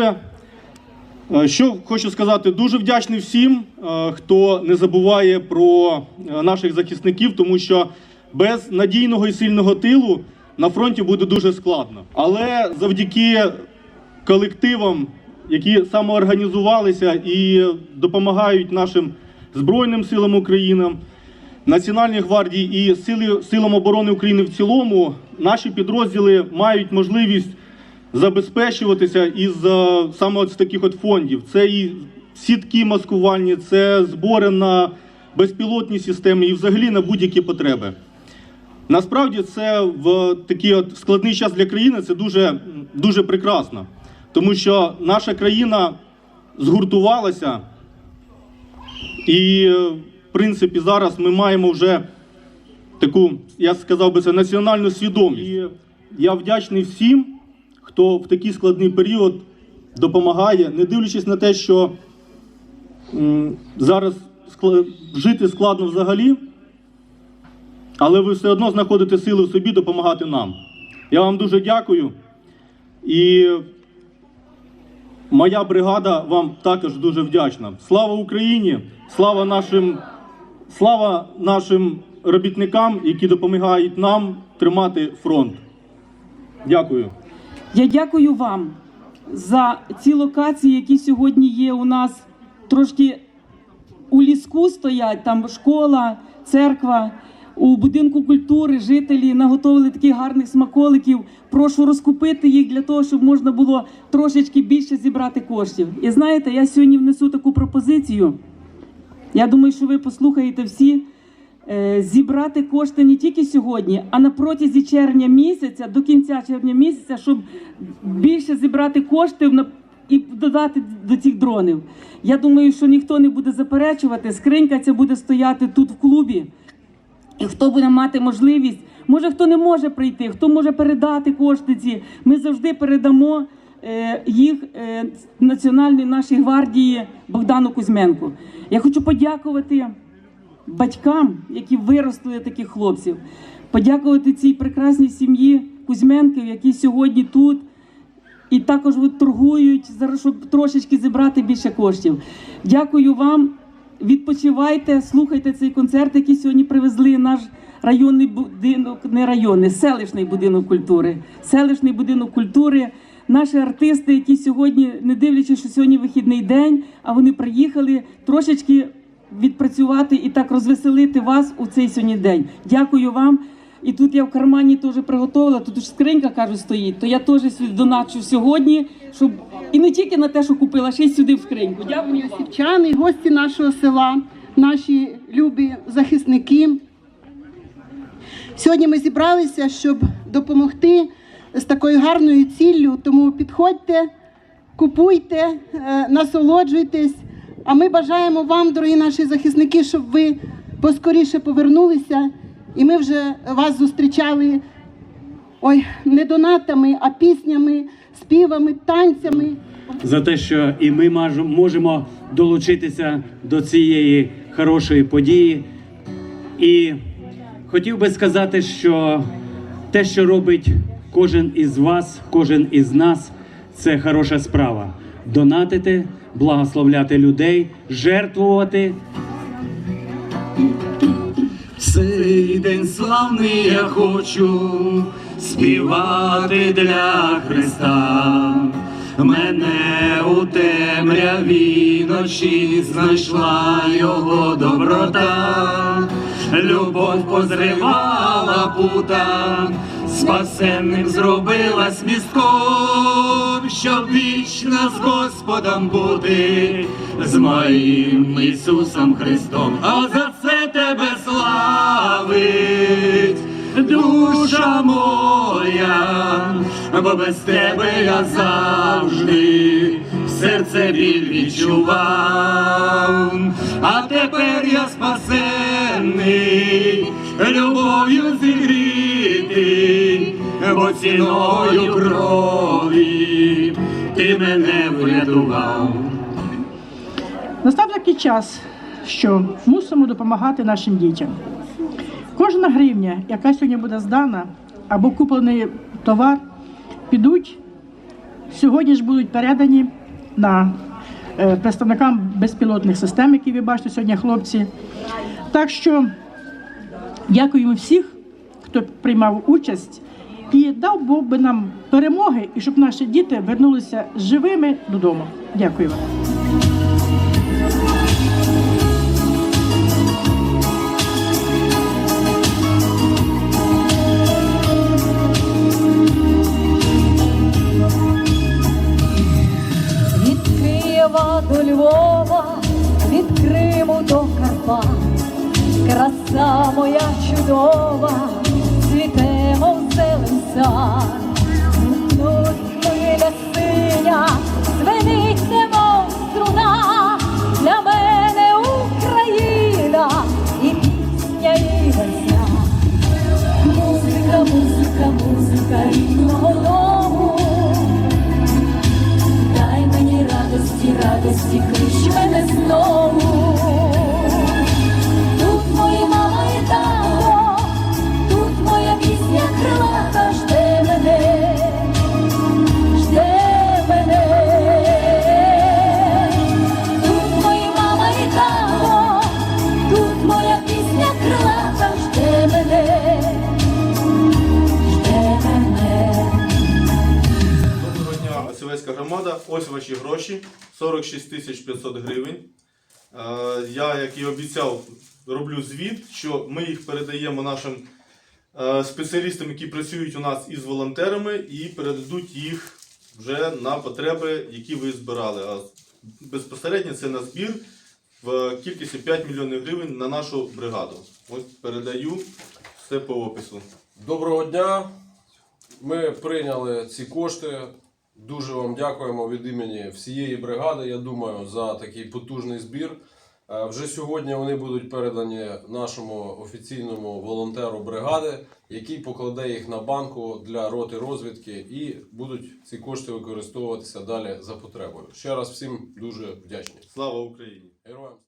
Здоров'я. Е, Що хочу сказати, дуже вдячний всім, е, хто не забуває про е, наших захисників, тому що без надійного і сильного тилу на фронті буде дуже складно. Але завдяки колективам, які самоорганізувалися і допомагають нашим Збройним силам України, Національній гвардії і силам оборони України в цілому, наші підрозділи мають можливість забезпечуватися із саме з таких от фондів. Це і сітки маскувальні, це збори на безпілотні системи і взагалі на будь-які потреби. Насправді це в такий от складний час для країни це дуже, дуже прекрасно, тому що наша країна згуртувалася, і, в принципі, зараз ми маємо вже таку, я сказав би, це національну свідомість. І я вдячний всім, хто в такий складний період допомагає, не дивлячись на те, що зараз жити складно взагалі, але ви все одно знаходите сили в собі допомагати нам. Я вам дуже дякую. І моя бригада вам також дуже вдячна. Слава Україні! Слава нашим, слава нашим робітникам, які допомагають нам тримати фронт. Дякую. Я дякую вам за ці локації, які сьогодні є у нас трошки у ліску стоять, там школа, церква. У будинку культури жителі наготовили таких гарних смаколиків. Прошу розкупити їх для того, щоб можна було трошечки більше зібрати коштів. І знаєте, я сьогодні внесу таку пропозицію. Я думаю, що ви послухаєте всі. Е, Зібрати кошти не тільки сьогодні, а на протязі червня місяця, до кінця червня місяця, щоб більше зібрати коштів на і додати до цих дронів. Я думаю, що ніхто не буде заперечувати. Скринька ця буде стояти тут в клубі. І хто буде мати можливість, може хто не може прийти, хто може передати кошти ці, ми завжди передамо е, їх е, Національній нашій гвардії Богдану Кузьменку. Я хочу подякувати батькам, які виростили таких хлопців, подякувати цій прекрасній сім'ї Кузьменків, які сьогодні тут. І також торгують зараз, щоб трошечки зібрати більше коштів. Дякую вам. Відпочивайте, слухайте цей концерт, який сьогодні привезли наш районний будинок, не районний, селищний будинок культури. Селищний будинок культури. Наші артисти, які сьогодні, не дивлячись, що сьогодні вихідний день, а вони приїхали трошечки відпрацювати і так розвеселити вас у цей сьогодні день. Дякую вам. І тут я в кармані теж приготувала, тут ж скринька кажуть, стоїть, то я теж доначу сьогодні, щоб і не тільки на те, що купила, ще й сюди в скриньку. Дякую. Сівчани, гості нашого села, наші любі захисники. Сьогодні ми зібралися, щоб допомогти з такою гарною ціллю. Тому підходьте, купуйте, е, насолоджуйтесь. А ми бажаємо вам, дорогі наші захисники, щоб ви поскоріше повернулися, і ми вже вас зустрічали ой, не донатами, а піснями, співами, танцями. за те, що і ми можемо долучитися до цієї хорошої події. І хотів би сказати, що те, що робить кожен із вас, кожен із нас, це хороша справа. Донатити, благословляти людей, жертвувати Цей день славний я хочу співати для Христа. Мене у темряві ночі знайшла його доброта, любов позривала пута, спасенним зробилась містком, щоб вічно з Господом бути, з моїм Ісусом Христом, а за це тебе славить душа моя, бо без тебе я завжди серце біль відчував, а тепер я спасений, любов'ю зігрітий, бо ціною крові ти мене врятував. Настав такий час, що мусимо допомагати нашим дітям. Кожна гривня, яка сьогодні буде здана, або куплений товар, підуть, сьогодні ж будуть передані на представникам безпілотних систем, які ви бачите сьогодні, хлопці. Так що дякуємо всіх, хто приймав участь, і дав Бог би нам перемоги, і щоб наші діти вернулися живими додому. Дякую Києва до Львова, від Криму до Карпат, краса моя чудова, цвітемо в зелен сад. Тут хвиля синя, звенить радості, клич мене знову. Ось ваші гроші 46 тисяч 500 гривень. Е, Я, як і обіцяв, роблю звіт, що ми їх передаємо нашим е, спеціалістам, які працюють у нас із волонтерами, і передадуть їх вже на потреби, які ви збирали. А безпосередньо це на збір в кількості 5 мільйонів гривень на нашу бригаду. Ось передаю все по опису. Доброго дня. Ми прийняли ці кошти. Дуже вам дякуємо від імені всієї бригади. Я думаю, за такий потужний збір. Е, Вже сьогодні вони будуть передані нашому офіційному волонтеру бригади, який покладе їх на банку для роти розвідки, і будуть ці кошти використовуватися далі за потребою. Ще раз всім дуже вдячний. Слава Україні! Героям!